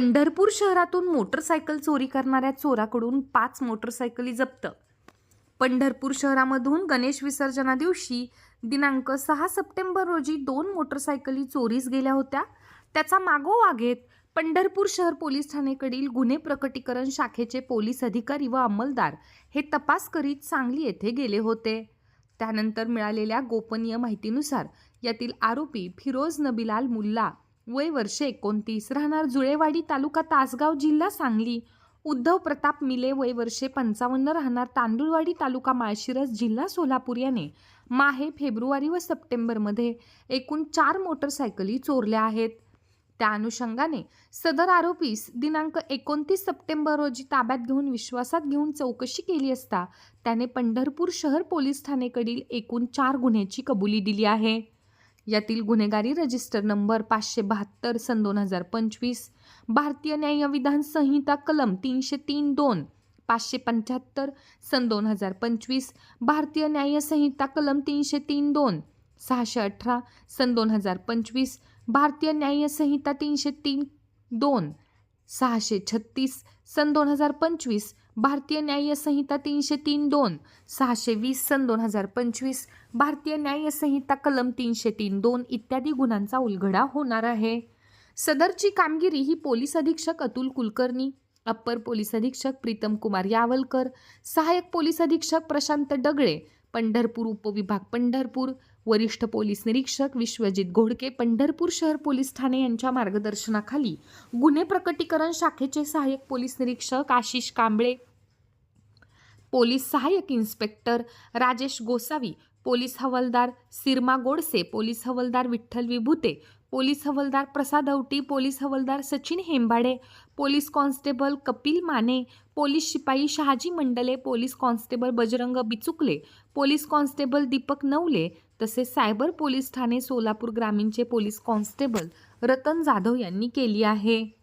पंढरपूर शहरातून मोटरसायकल चोरी करणाऱ्या चोराकडून पाच मोटरसायकली जप्त. पंढरपूर शहरामधून गणेश विसर्जना दिवशी दिनांक सहा सप्टेंबर रोजी दोन मोटरसायकली चोरीस गेल्या होत्या. त्याचा मागोवा घेत पंढरपूर शहर पोलीस ठाणेकडील गुन्हे प्रकटीकरण शाखेचे पोलीस अधिकारी व अंमलदार हे तपास करीत सांगली येथे गेले होते. त्यानंतर मिळालेल्या गोपनीय माहितीनुसार यातील आरोपी फिरोज नबिलाल मुल्ला वय वर्षे एकोणतीस राहणार जुळेवाडी तालुका तासगाव जिल्हा सांगली. उद्धव प्रताप मिले वय वर्षे पंचावन्न राहणार तांदुळवाडी तालुका माळशिरस जिल्हा सोलापूर याने. माहे फेब्रुवारी व सप्टेंबरमध्ये एकूण चार मोटरसायकली चोरल्या आहेत. त्या अनुषंगाने सदर आरोपीस दिनांक एकोणतीस सप्टेंबर रोजी ताब्यात घेऊन विश्वासात घेऊन चौकशी केली असता त्याने पंढरपूर शहर पोलीस ठाणेकडील एकूण चार गुन्ह्याची कबुली दिली आहे. यातील गुन्हेगारी रजिस्टर नंबर पाचशे बहात्तर सन दोन हजार पंचवीस भारतीय न्याय विधान संहिता कलम तीनशे तीन दोन पाचशे पंच्याहत्तर सन दोन हजार पंचवीस भारतीय न्यायसंहिता कलम तीनशे तीन दोन सहाशे अठरा सन दोन हजार पंचवीस भारतीय न्यायसंहिता तीनशे तीन दोन सहाशे छत्तीस सन दोन हजार पंचवीस भारतीय न्याय संहिता तीनशे तीन दोन सहाशे वीस सन दोन हजार पंचवीस भारतीय न्याय संहिता कलम तीनशे तीन दोन इत्यादी गुन्ह्यांचा उलगडा होणार आहे. सदरची कामगिरी ही पोलीस अधीक्षक अतुल कुलकर्णी अप्पर पोलीस अधीक्षक प्रीतम कुमार यावलकर सहाय्यक पोलीस अधीक्षक प्रशांत डगळे पंढरपूर उपविभाग पंढरपूर वरिष्ठ पोलीस निरीक्षक विश्वजित घोडके पंढरपूर शहर पोलीस ठाणे यांच्या मार्गदर्शनाखाली गुन्हे प्रकटीकरण शाखेचे सहाय्यक पोलीस निरीक्षक आशिष कांबळे पोलीस सहाय्यक इन्स्पेक्टर राजेश गोसावी पोलीस हवालदार सिरमा गोडसे पोलीस हवालदार विठ्ठल विभूते पोलीस हवालदार प्रसाद औटी पोलीस हवालदार Sachin Hembade police constable Kapil Mane police शिपाई Shahaji Mandle police constable Bajrang Bichukale police constable Deepak Navale तसेच सायबर पोलीस ठाणे सोलापूर ग्रामीणचे पोलीस कॉन्स्टेबल रतन जाधव यांनी केली आहे.